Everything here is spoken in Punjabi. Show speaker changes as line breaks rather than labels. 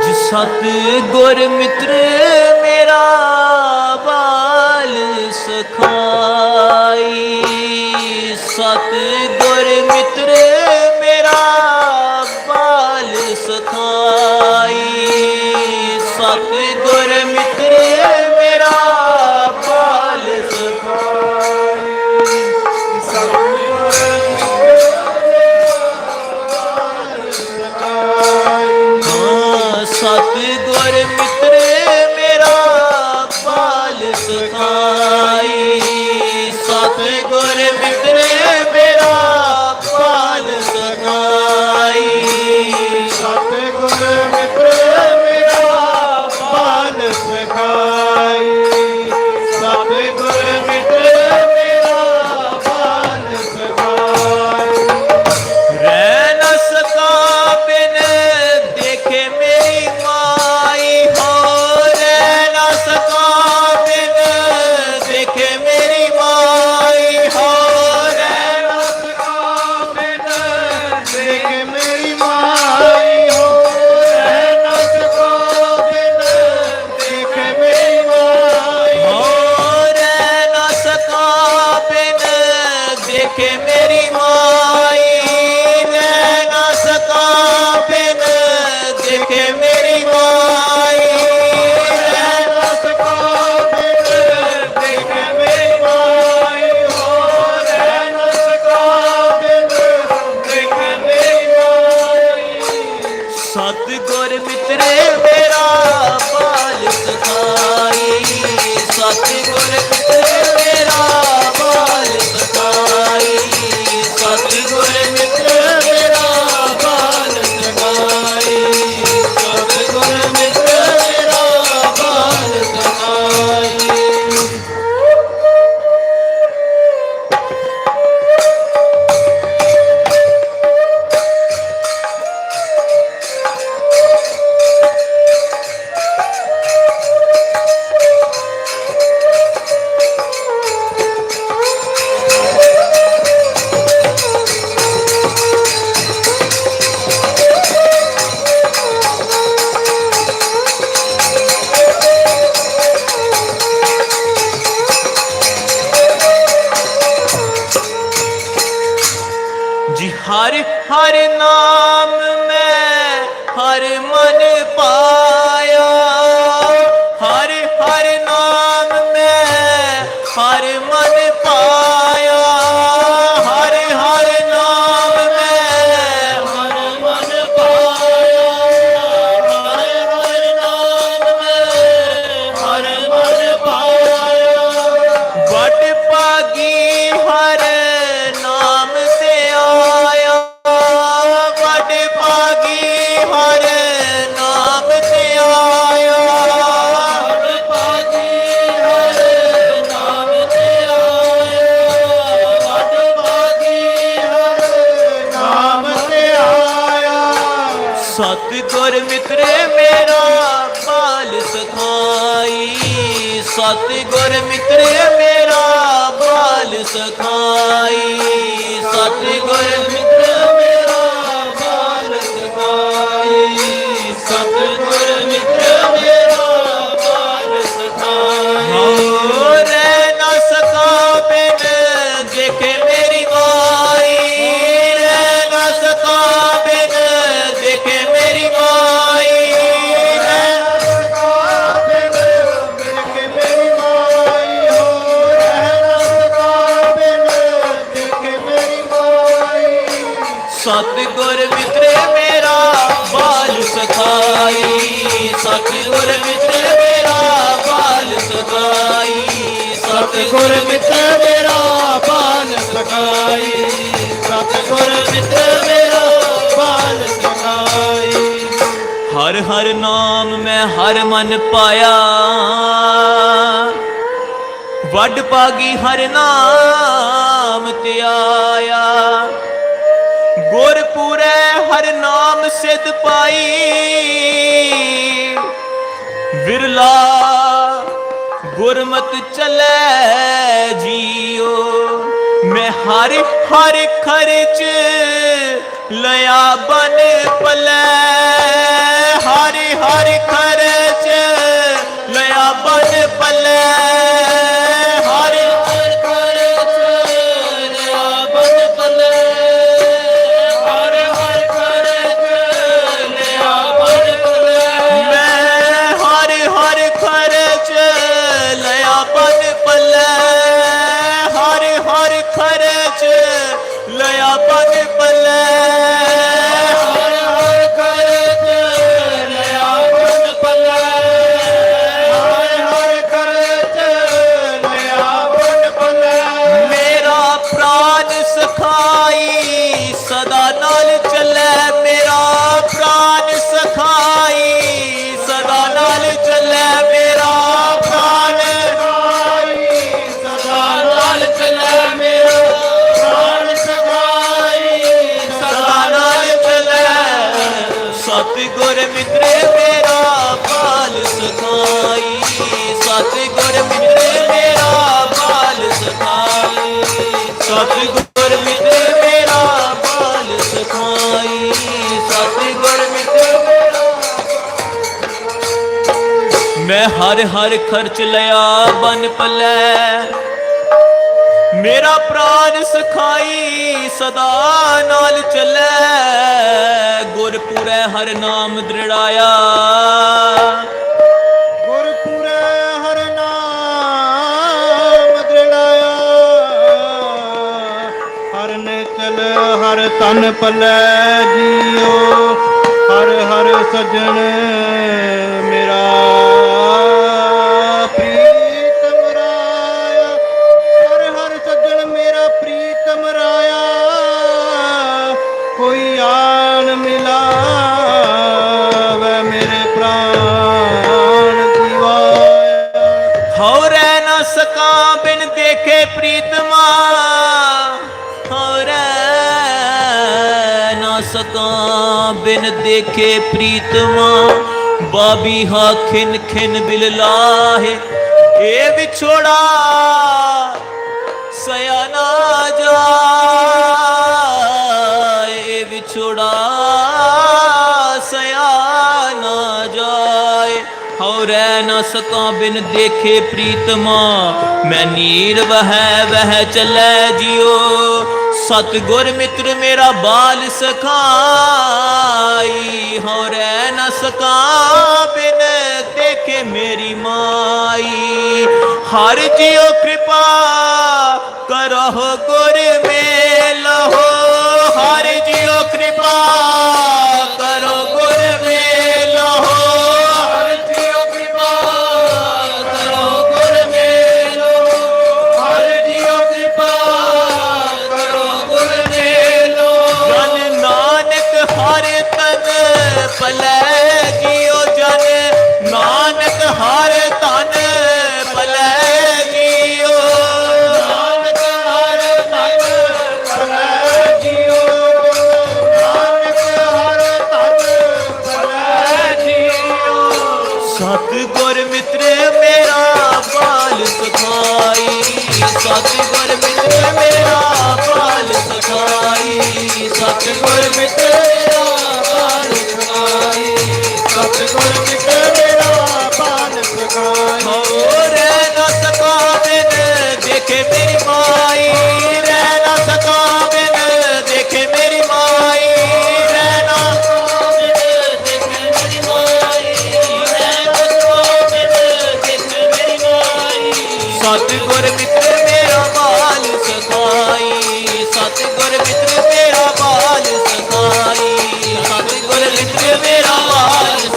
ਸਤ ਗੁਰ ਮਿੱਤਰ ਮੇਰਾ ਬਾਲ ਸਖਾ Allah el ਜੀ ਹਰ ਹਰ ਨਾਮ ਮੈਂ ਹਰ ਮਨ ਪਾਇਆ। ਹਰ ਹਰ ਨਾਮ ਮੈਂ ਹਰ ਸਤਿਗੁਰ ਮਿੱਤਰ ਮੇਰਾ ਬਾਲ ਸਖਾਈ। ਸਤਿਗੁਰ ਗੁਰ ਮੇਰਾ ਬਾਲ ਸਖਾਈ। ਸਤ ਗੁਰ ਮੇਰਾ ਬਾਲ ਸਖਾਈ। ਸਤ ਗੁਰ ਮੇਰਾ ਬਾਲ ਸਖਾਈ। ਸਤਿਗੁਰ ਗੁਰ ਮੇਰਾ ਬਾਲ ਸਖਾਈ। ਹਰ ਹਰ ਨਾਮ ਮੈਂ ਹਰ ਮਨ ਪਾਇਆ। ਵੱਡ ਪਾਗੀ ਹਰ ਨਾਮ ਤੇ ਆਇਆ। ਗੁਰਪੁਰੈ ਹਰ ਨਾਮ ਸਿਧ ਪਾਈ। ਵਿਰਲਾ ਗੁਰਮਤ ਚਲੇ ਜੀਓ। ਮੈਂ ਹਰ ਹਰ ਖਰਚ ਲਿਆ ਬਨ ਪਲੇ। ਸਖਾਈ। ਸਤਿਗੁਰ ਮਿੱਤਰ ਮੈਂ ਹਰ ਹਰ ਖਰਚ ਲਿਆ, ਬਨ ਪਲੈ। ਮੇਰਾ ਪ੍ਰਾਨ ਸਖਾਈ ਸਦਾ ਨਾਲ ਚੱਲੇ। ਗੁਰਪੁਰੈ ਹਰ ਨਾਮ ਦ੍ਰਿੜਾਇਆ।
ਪਲੇ ਜੀਓ ਹਰ ਹਰ ਸਜਣ
ਬਿਨ ਦੇਖੇ ਪ੍ਰੀਤਮਾ ਬਾਬੀ ਹਾ ਖਿਨ ਖਿਨ ਬਿਲ ਲਾਹੇ। ਇਹ ਵਿਛੋੜਾ ਸਿਆ ਨਾ ਜਾਏ। ਵਿਛੋੜਾ ਸਿਆ ਨਾ ਜਾਏ। ਹਉ ਰਹਿ ਨਾ ਸਕਾਂ ਬਿਨ ਦੇਖੇ ਪ੍ਰੀਤਮਾ। ਮੈਂ ਨੀਰ ਵਹਿ ਵਹਿ ਚੱਲੈ ਜਿਓ ਸਤਗੁਰ ਮਿੱਤਰ ਮੇਰਾ ਬਾਲ ਸਖਾਈ ਹੋ ਰਹਿ ਨਾ ਸਕਾ ਬਿਨ ਦੇਖੇ ਮੇਰੀ ਮਾਈ। ਹਰ ਜਿਉ ਕਿਰਪਾ ਕਰੋ ਗੁਰ ਮੇ ਨਾਨਕ ਤਨ ਪਲੈ ਜਿਉ ਸਤਿਗੁਰ ਮਿੱਤਰ ਮੇਰਾ ਬਾਲ ਸਖਾਈ। ਸਤਿਗੁਰ ਮਿੱਤਰ ਮੇਰਾ ਬਾਲ ਸਖਾਈ। ਸਤਿਗੁਰ ਮਿੱਤਰ ਮੇਰਾ ਬਾਲ